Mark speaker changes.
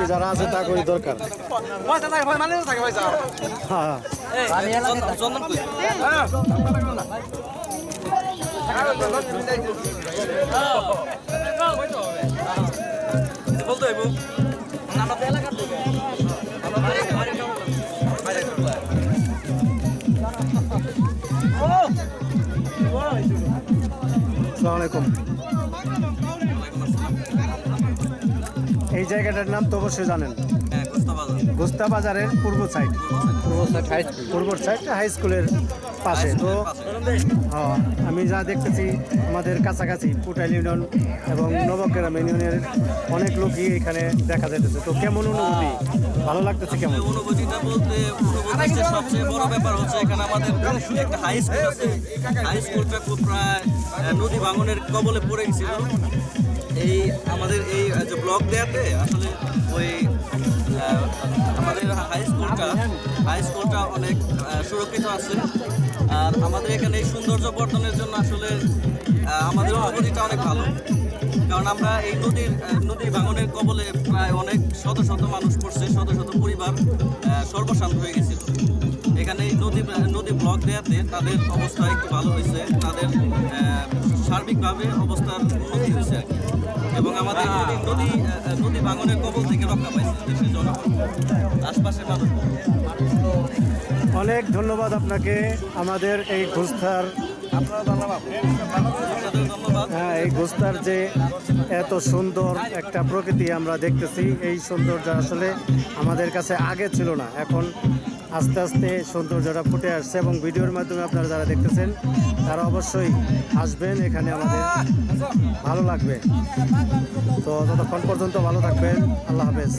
Speaker 1: কর্মী যারা আছে তা করি দরকার।
Speaker 2: মানে
Speaker 1: হ্যাঁ।
Speaker 2: বলতো এলাকার
Speaker 1: আসসালামু আলাইকুম। জায়গাটার নাম তো অবশ্যই জানেন।
Speaker 2: হ্যাঁ
Speaker 1: গোস্তা বাজারের পূর্ব সাইড পূর্ব সাইড হাই স্কুলের পাশে। তো হ্যাঁ, আমি যা দেখতেছি আমাদের কাছাকাছি পুটাইল ইউনিয়ন এবং নবগ্রাম ইউনিয়নের অনেক লোকই এখানে দেখা যাইতেছে। তো কেমন অনুভূতি? ভালো লাগতেছে কেমন?
Speaker 2: অনুভূতিটা বলতে সবচেয়ে বড় ব্যাপার হচ্ছে এখানে আমাদের একটা হাই স্কুল আছে। হাই স্কুলটা খুব প্রায় নদী ভাঙনের কবলে পড়ে গেছিল। এই আমাদের এই যে ব্লক দেয়াতে আসলে ওই আমাদের হাই স্কুলটা হাই স্কুলটা অনেক সুরক্ষিত আছে। আর আমাদের এখানে এই সৌন্দর্য বর্ধনের জন্য আসলে আমাদের অনুভূতিটা অনেক ভালো। কারণ আমরা এই নদীর নদী ভাঙনের কবলে প্রায় অনেক শত শত মানুষ পড়ছে, শত শত পরিবার সর্বশান্ত হয়ে গেছিল। এখানে এই নদী নদী ব্লক দেওয়াতে তাদের অবস্থা একটু ভালো হয়েছে। তাদের সার্বিকভাবে অবস্থার উন্নতি হয়েছে আর কি। এবং আমাদের নদী নদী ভাঙনের কবল থেকে রক্ষা পাইছে দেশের জনগণ। আশপাশের মানুষ।
Speaker 1: অনেক ধন্যবাদ আপনাকে আমাদের এই
Speaker 2: ধন্যবাদ।
Speaker 1: হ্যাঁ এই গোস্তার যে এত সুন্দর একটা প্রকৃতি আমরা দেখতেছি এই সৌন্দর্য আসলে আমাদের কাছে আগে ছিল না। এখন আস্তে আস্তে সৌন্দর্যটা ফুটে আসছে এবং ভিডিওর মাধ্যমে আপনারা যারা দেখতেছেন, তারা অবশ্যই আসবেন এখানে আমাদের। ভালো লাগবে। তো ততক্ষণ পর্যন্ত ভালো থাকবেন। আল্লাহ হাফেজ।